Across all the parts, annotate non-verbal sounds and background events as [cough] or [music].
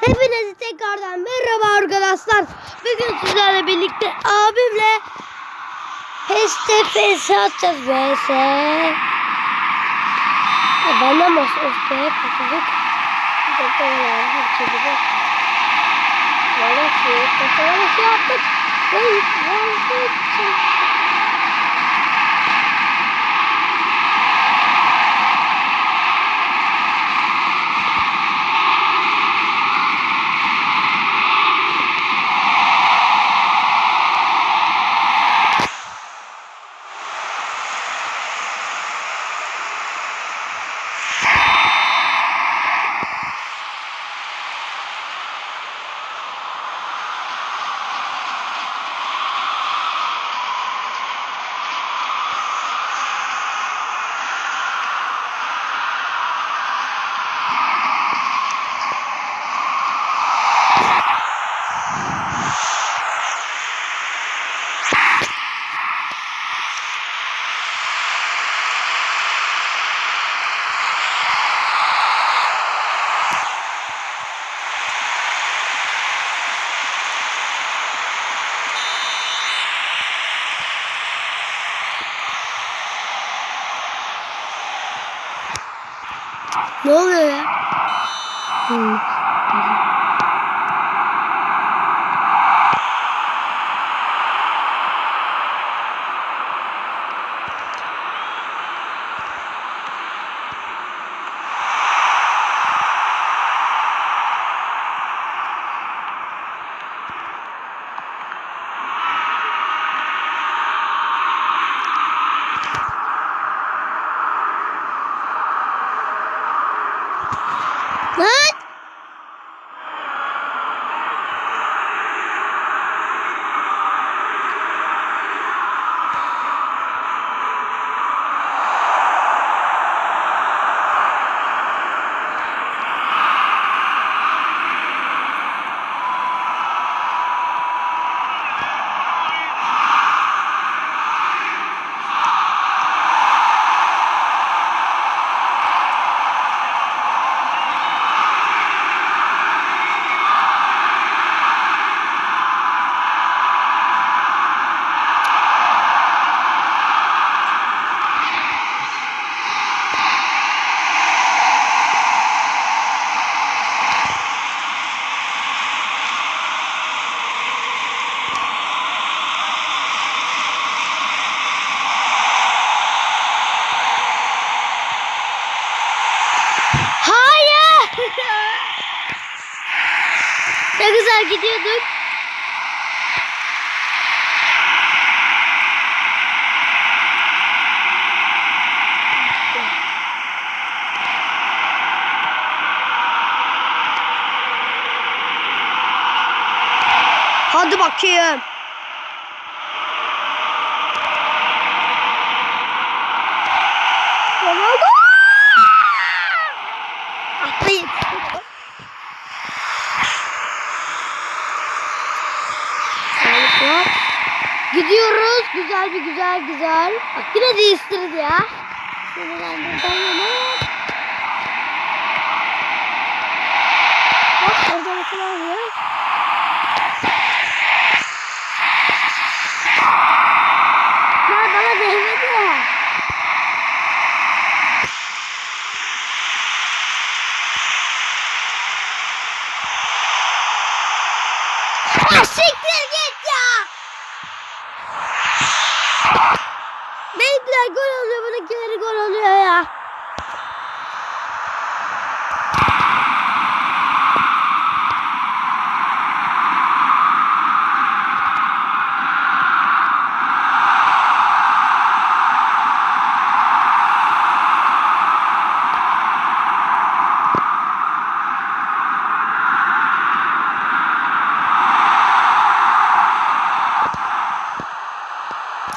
Hepinize tekrardan merhaba arkadaşlar. Bugün sizlerle birlikte abimle Peste PS atacağız vs. Ya benden mi olsun? Of be patladık. Bir. Valla şey, valla şey yaptık. Valla şey. Ne oluyor ya? Hmm. Güzel gidiyorduk. Hadi bakayım. Gidiyoruz. Güzel bir güzel güzel. Bak yine değiştirdi ya. Ben buradan yana. Bak orada kadar var. Ha bana değmedi. Ah siktir git ya. Benimkiler bununkileri gol oluyor ya.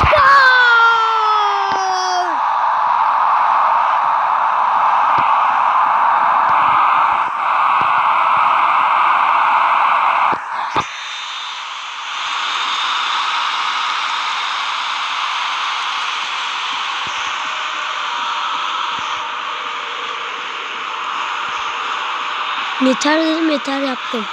Gol! Yeter dedim yeter yaptım.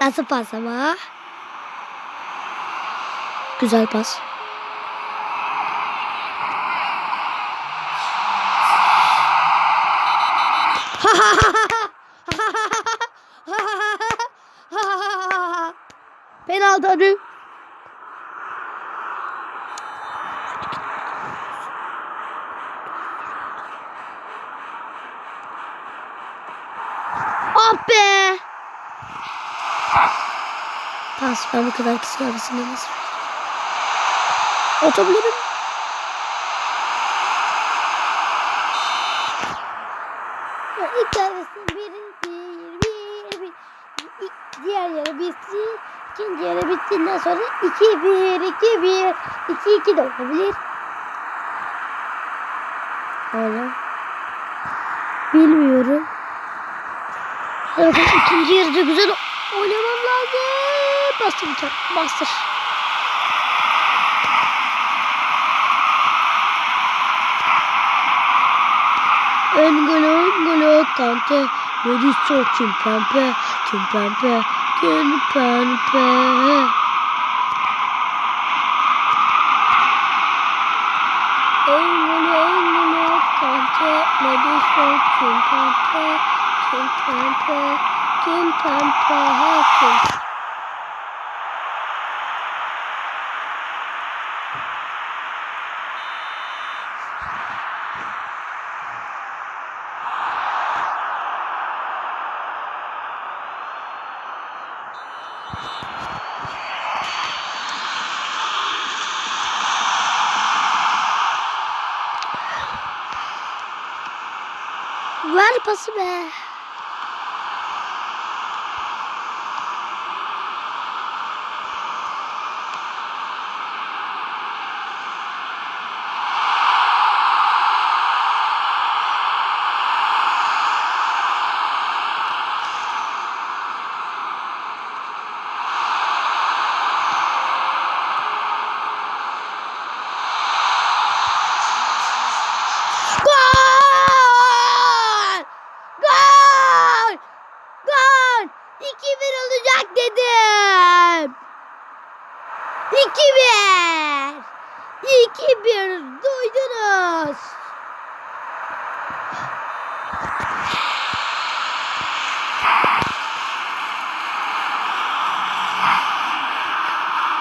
Nasıl pas ama? Güzel pas. [laughs] Penaltı arı. Ah be. Pas ben bu kadar kişi arasında nasıl? Atabilirim. Ya İlk tanesi bir, bir, bir, bir. İlk- Diğer yarı bitti. İkinci yarı bittiğinden sonra 2-1, 2-1, 2-2 de olabilir. Hala. Bilmiyorum. Evet, ikinci yarıda güzel oynamam lazım. Bastır bir tane, bastır. Engolo, engolo, kante. Mediso, kimpempe, kimpempe, kimpempe. Engolo, engolo, kante. Mediso, kimpempe, kimpempe, kimpempe, kimpempe. Ver pası be. Gol! Gol! Gol! 2-1 olacak dedim. 2-1. 2-1 duydunuz.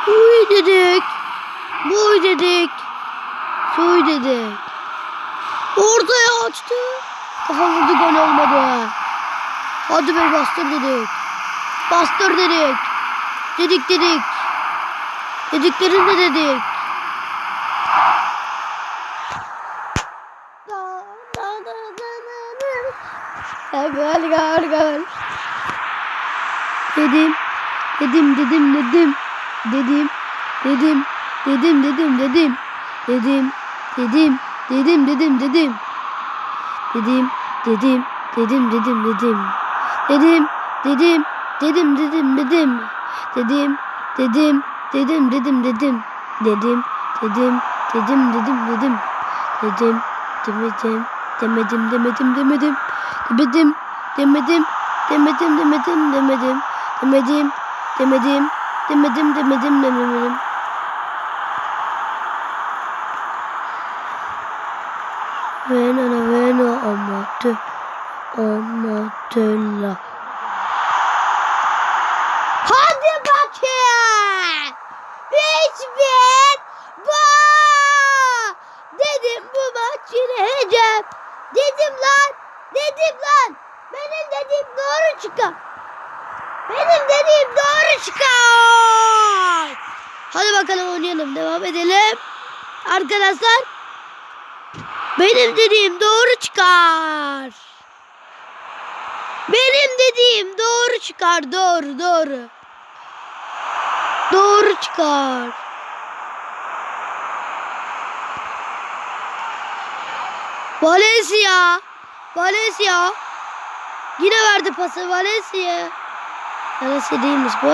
Uy dedik. Buy dedik. Suy dedik. Ortaya açtı. Kafa vurdu gol olmadı. Hadi be bastır dedik. Bastır dedik. Dedik dedik. Dediklerini de dedik. Gol gol gol. Dedim. Dedim dedim dedim. Dedim. Dedim. Dedim dedim dedim. Dedim. Dedim. Dedim dedim dedim. Dedim dedim dedim dedim dedim. Dedim dedim dedim dedim dedim. Dedim dedim dedim dedim dedim. Dedim dedim dedim dedim dedim. Dedim demedim demedim demedim demedim. Demedim demedim demedim demedim demedim. Demedim demedim demedim demedim demedim. Vena na vena amate amatella. Hadi bakayım. Hiç bir ba. Dedim bu maç yeneceğim. Dedim lan. Dedim lan. Benim dediğim doğru çıkar. Benim dediğim doğru çıkar. Hadi bakalım oynayalım. Devam edelim. Arkadaşlar. Benim dediğim doğru çıkar. Benim dediğim doğru çıkar. Doğru doğru. Doğru çıkar. Valencia. Valencia. Yine verdi pası Valencia. Valencia değilmiş bu.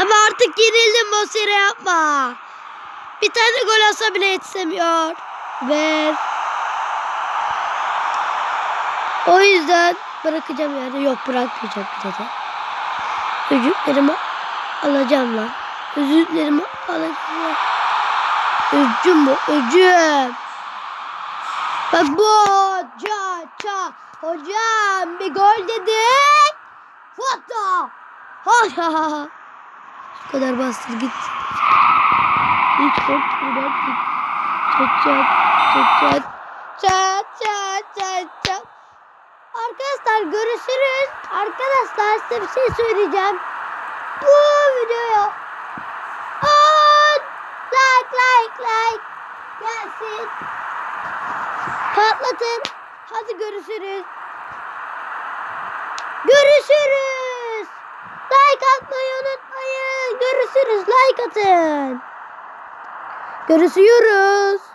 Ama artık yenildim Mosire yapma. Bir tane gol atsa bile yetişemiyor. Ver. O yüzden bırakacağım yani. Yok bırakmayacağım bir de. Özürlerimi alacağım lan. Özürlerimi alacağım lan. Öcüm bu. Öcüm. Bak bu. Ça ça. Hocam bir gol dedik. Foto. Ha. Şu kadar bastır git. Hiç korkmadan git. Çat çat çat çat çat çat çat çat. Arkadaşlar görüşürüz. Arkadaşlar size bir şey söyleyeceğim. Bu videoya like like like gelsin. Patlatın. Hadi görüşürüz. Görüşürüz. Like atmayı unutmayın. Görüşürüz. Like atın. Görüşüyoruz.